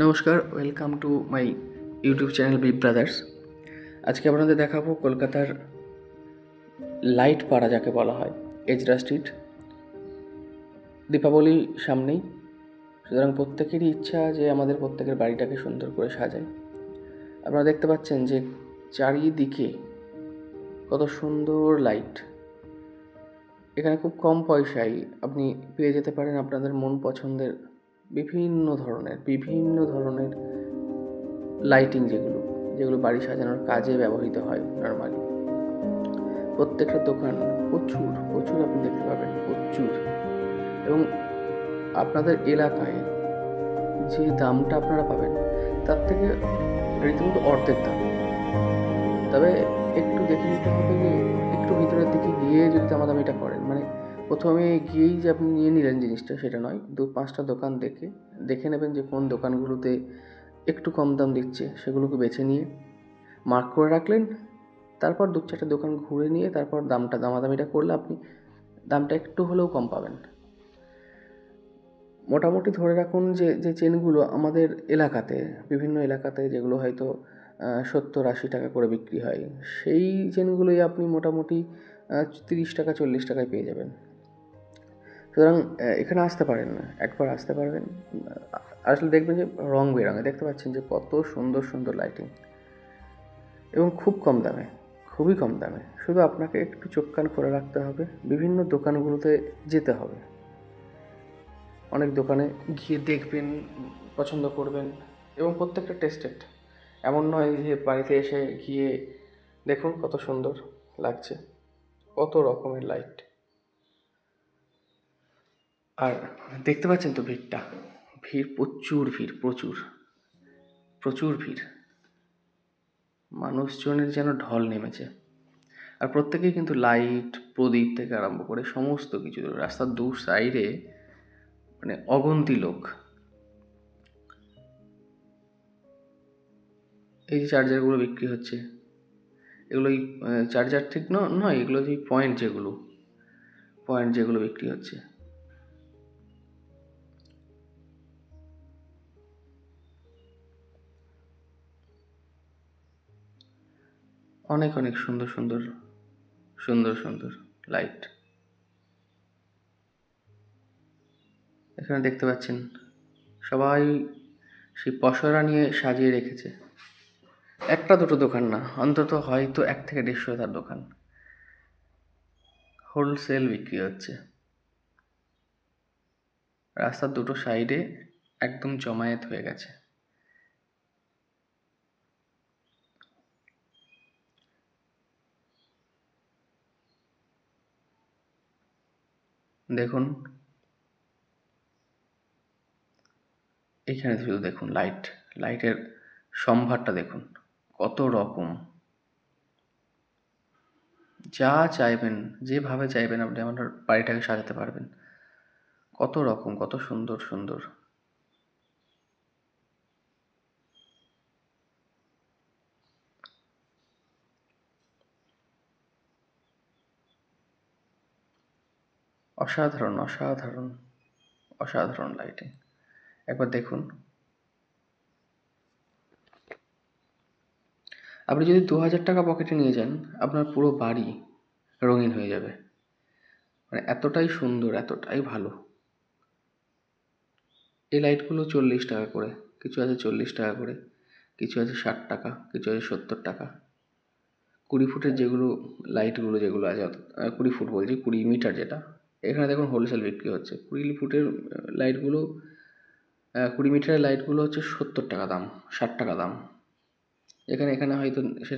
নমস্কার welcome to my YouTube channel big brothers আজকে আপনাদের দেখাবো কলকাতার লাইট পাড়া যাকে বলা হয় এজরা স্ট্রিট দীপাবলি সামনেই। সুতরাং প্রত্যেকেরই ইচ্ছা যে আমাদের প্রত্যেকের বাড়িটাকে সুন্দর করে সাজায়। আপনারা দেখতে পাচ্ছেন যে চারিদিকে কত সুন্দর লাইট এখানে খুব কম পয়সায় আপনি পেয়ে যেতে পারেন আপনাদের মন পছন্দের বিভিন্ন ধরনের বিভিন্ন ধরনের লাইটিং যেগুলো যেগুলো বাড়ি সাজানোর কাজে ব্যবহৃত হয় নর্মালি প্রত্যেকটা দোকান প্রচুর প্রচুর আপনি দেখতে পাবেন, প্রচুর। এবং আপনাদের এলাকায় যে দামটা আপনারা পাবেন, তার থেকে রীতিমতো অর্ধেক দাম। তবে একটু দেখে নিতে হবে যে, একটু ভিতরের দিকে গিয়ে যদি দামাদামিটা করেন মানে প্রথমে গিয়েই যে আপনি নিয়ে নিলেন জিনিসটা, সেটা নয়। দু পাঁচটা দোকান দেখে দেখে নেবেন যে কোন দোকানগুলোতে একটু কম দাম দিচ্ছে, সেগুলোকে বেছে নিয়ে মার্ক করে রাখলেন। তারপর দু চারটে দোকান ঘুরে নিয়ে তারপর দামটা, দামাদামিটা করলে আপনি দামটা একটু হলেও কম পাবেন। মোটামুটি ধরে রাখুন যে যে চেনগুলো আমাদের এলাকাতে, বিভিন্ন এলাকাতে যেগুলো হয়তো সত্তর আশি টাকা করে বিক্রি হয়, সেই চেনগুলোই আপনি মোটামুটি তিরিশ টাকা, চল্লিশ টাকায় পেয়ে যাবেন। সুতরাং এখানে আসতে পারেন না। একবার আসতে পারবেন। আসলে দেখবেন যে রং বেরঙে। দেখতে পাচ্ছেন যে কত সুন্দর সুন্দর লাইটিং এবং খুব কম দামে, খুবই কম দামে। শুধু আপনাকে একটু চোখ কান করে রাখতে হবে। বিভিন্ন দোকানগুলোতে যেতে হবে। অনেক দোকানে গিয়ে দেখবেন, পছন্দ করবেন এবং প্রত্যেকটা টেস্টেড এমন নয় যে বাড়িতে এসে গিয়ে দেখুন কত সুন্দর লাগছে, কত রকমের লাইট আর দেখতে পাচ্ছেন তো ভিড়টা। ভিড়, প্রচুর ভিড়, প্রচুর। প্রচুর ভিড়। মানুষজনের যেন ঢল নেমেছে। আর প্রত্যেকেই কিন্তু লাইট, প্রদীপ থেকে আরম্ভ করে সমস্ত কিছু। রাস্তার দু সাইডে মানে অগন্তি লোক। এই যে চার্জারগুলো বিক্রি হচ্ছে, এগুলো চার্জার ঠিক নয়, এগুলো যে পয়েন্ট যেগুলো পয়েন্ট যেগুলো বিক্রি হচ্ছে। অনেক অনেক সুন্দর সুন্দর সুন্দর সুন্দর লাইট এখানে দেখতে পাচ্ছেন, সবাই সেই পসরা নিয়ে সাজিয়ে রেখেছে। একটা দুটো দোকান না, অন্তত হয়তো এক থেকে দেড়শো তার দোকান। হোলসেল বিক্রি হচ্ছে। রাস্তার দুটো সাইডে একদম জমায়েত হয়ে গেছে। দেখুন। এখানে শুধু দেখুন লাইট লাইটের সম্ভারটা দেখুন, কত রকম। যা চাইবেন, যেভাবে চাইবেন আপনি আমার বাড়িটাকে সাজাতে পারবেন। কত রকম, কত সুন্দর সুন্দর। অসাধারণ অসাধারণ অসাধারণ লাইটিং একবার দেখুন। আপনি যদি দু হাজার টাকা পকেটে নিয়ে যান, আপনার পুরো বাড়ি রঙিন হয়ে যাবে। মানে এতটাই সুন্দর, এতটাই ভালো। এই লাইটগুলো চল্লিশ টাকা করে, কিছু আছে চল্লিশ টাকা করে, কিছু আছে ষাট টাকা, কিছু আছে সত্তর টাকা। কুড়ি ফুটের যেগুলো লাইটগুলো যেগুলো আছে কুড়ি ফুট বলছি, কুড়ি মিটার যেটা এখানে দেখুন হোলসেল বিক্রি হচ্ছে। কুড়ি ফুটের লাইটগুলো কুড়ি মিটারের লাইটগুলো হচ্ছে সত্তর টাকা দাম, ষাট টাকা দাম। এখানে এখানে হয়তো সে